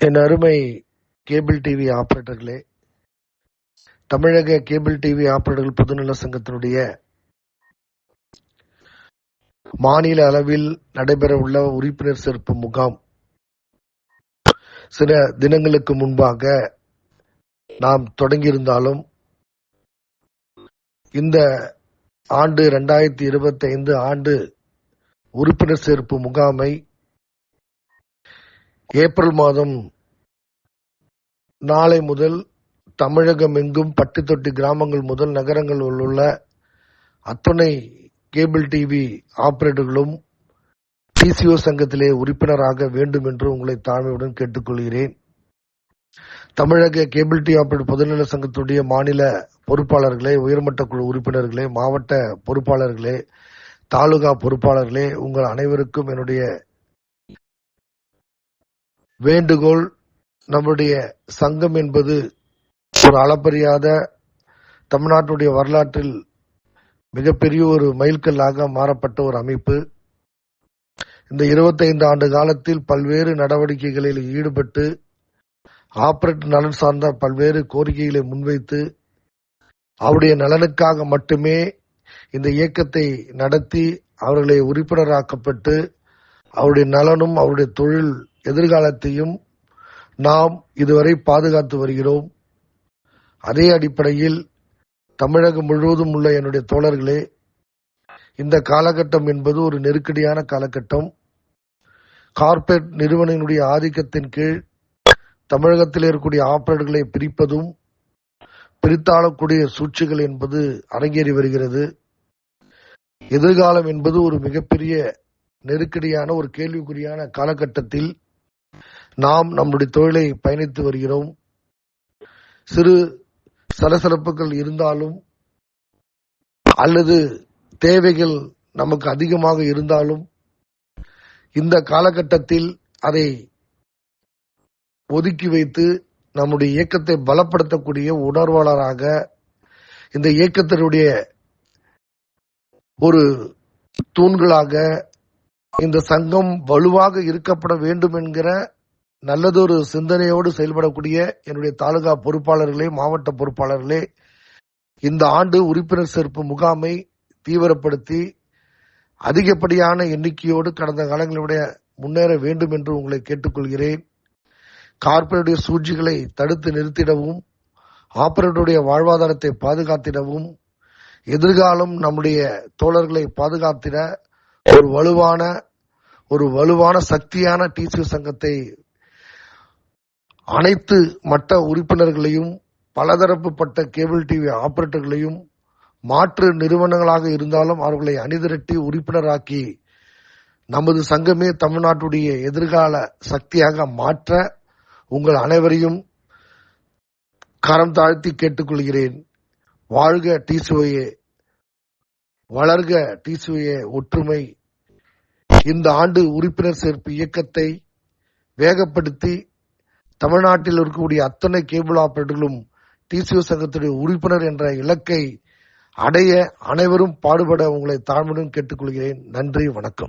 என் அருமை cable TV ஆபரேட்டர்களே தமிழக cable TV ஆபரேட்டர்கள் பொதுநல சங்கத்தினுடைய மாநில அளவில் நடைபெறவுள்ள உறுப்பினர் சேர்ப்பு முகாம். சில தினங்களுக்கு முன்பாக நாம் தொடங்கியிருந்தாலும் இந்த ஆண்டு இரண்டாயிரத்தி இருபத்தி ஐந்து ஆண்டு உறுப்பினர் சேர்ப்பு முகாமை ஏப்ரல் மாதம் நாளை முதல் தமிழகம் எங்கும் பட்டு தொட்டி கிராமங்கள் முதல் நகரங்களில் உள்ள அத்துணை கேபிள் டிவி ஆபரேட்டர்களும் பிசிஓ சங்கத்திலே உறுப்பினராக வேண்டும் என்று உங்களை தாழ்மையுடன் கேட்டுக்கொள்கிறேன். தமிழக கேபிள் டிவி ஆபரேட்டர் பொதுநல சங்கத்துடைய மாநில பொறுப்பாளர்களே உயர்மட்ட குழு உறுப்பினர்களே மாவட்ட பொறுப்பாளர்களே தாலுகா பொறுப்பாளர்களே உங்கள் அனைவருக்கும் என்னுடைய வேண்டுகோள் நம்முடைய சங்கம் என்பது ஒரு அளப்பரியாத தமிழ்நாட்டுடைய வரலாற்றில் மிகப்பெரிய ஒரு மைல்கல்லாக மாறப்பட்ட ஒரு அமைப்பு. இந்த 25 ஆண்டு காலத்தில் பல்வேறு நடவடிக்கைகளில் ஈடுபட்டு ஆபரேட் நலன் சார்ந்த பல்வேறு கோரிக்கைகளை முன்வைத்து அவருடைய நலனுக்காக மட்டுமே இந்த இயக்கத்தை நடத்தி அவர்களை உறுப்பினராக்கப்பட்டு அவருடைய நலனும் அவருடைய தொழில் எதிர்காலத்தையும் நாம் இதுவரை பாதுகாத்து வருகிறோம். அதே அடிப்படையில் தமிழகம் முழுவதும் உள்ள என்னுடைய தோழர்களே இந்த காலகட்டம் என்பது ஒரு நெருக்கடியான காலகட்டம். கார்ப்பரேட் நிறுவனங்களுடைய ஆதிக்கத்தின் கீழ் தமிழகத்தில் இருக்கக்கூடிய ஆபரேட்டர்களை பிரிப்பதும் பிரித்தாளக்கூடிய சூழ்ச்சிகள் என்பது அரங்கேறி வருகிறது. எதிர்காலம் என்பது ஒரு மிகப்பெரிய நெருக்கடியான ஒரு கேள்விக்குறியான காலகட்டத்தில் நாம் நம்முடைய தொழிலை பயணித்து வருகிறோம். சிறு சலசலப்புகள் இருந்தாலும் அல்லது தேவைகள் நமக்கு அதிகமாக இருந்தாலும் இந்த காலகட்டத்தில் அதை ஒதுக்கி வைத்து நம்முடைய இயக்கத்தை பலப்படுத்தக்கூடிய உணர்வாளராக இந்த இயக்கத்தினுடைய ஒரு தூண்களாக இந்த சங்கம் வலுவாக இருக்கப்பட வேண்டும் என்கிற நல்லதொரு சிந்தனையோடு செயல்படக்கூடிய என்னுடைய தாலுகா பொறுப்பாளர்களே மாவட்ட பொறுப்பாளர்களே இந்த ஆண்டு உறுப்பினர் சேர்ப்பு முகாமை தீவிரப்படுத்தி அதிகப்படியான எண்ணிக்கையோடு கடந்த காலங்களுடைய முன்னேற வேண்டும் என்று உங்களை கேட்டுக்கொள்கிறேன். கார்ப்பரேட்டுடைய சூழ்ச்சிகளை தடுத்து நிறுத்திடவும் ஆபரேட்டருடைய வாழ்வாதாரத்தை பாதுகாத்திடவும் எதிர்காலம் நம்முடைய தோழர்களை பாதுகாத்திட ஒரு வலுவான ஒரு வலுவான சக்தியான டிசி சங்கத்தை அனைத்து மட்ட உறுப்பினர்களையும் பலதரப்புப்பட்ட கேபிள் டிவி ஆபரேட்டர்களையும் மாற்று நிறுவனங்களாக இருந்தாலும் அவர்களை அணிதிரட்டி உறுப்பினராக்கி நமது சங்கமே தமிழ்நாட்டுடைய எதிர்கால சக்தியாக மாற்ற உங்கள் அனைவரையும் கரம் தாழ்த்தி கேட்டுக்கொள்கிறேன். வாழ்க டிசிஓஏ வளர்க டிசிஓஏ ஒற்றுமை. இந்த ஆண்டு உறுப்பினர் சேர்ப்பு இயக்கத்தை வேகப்படுத்தி தமிழ்நாட்டில் இருக்கக்கூடிய அத்தனை கேபிள் ஆபரேட்டர்களும் டிசிஓ சங்கத்துடைய உறுப்பினர் என்ற இலக்கை அடைய அனைவரும் பாடுபட உங்களை தாழ்மையுடன் கேட்டுக்கொள்கிறேன். நன்றி வணக்கம்.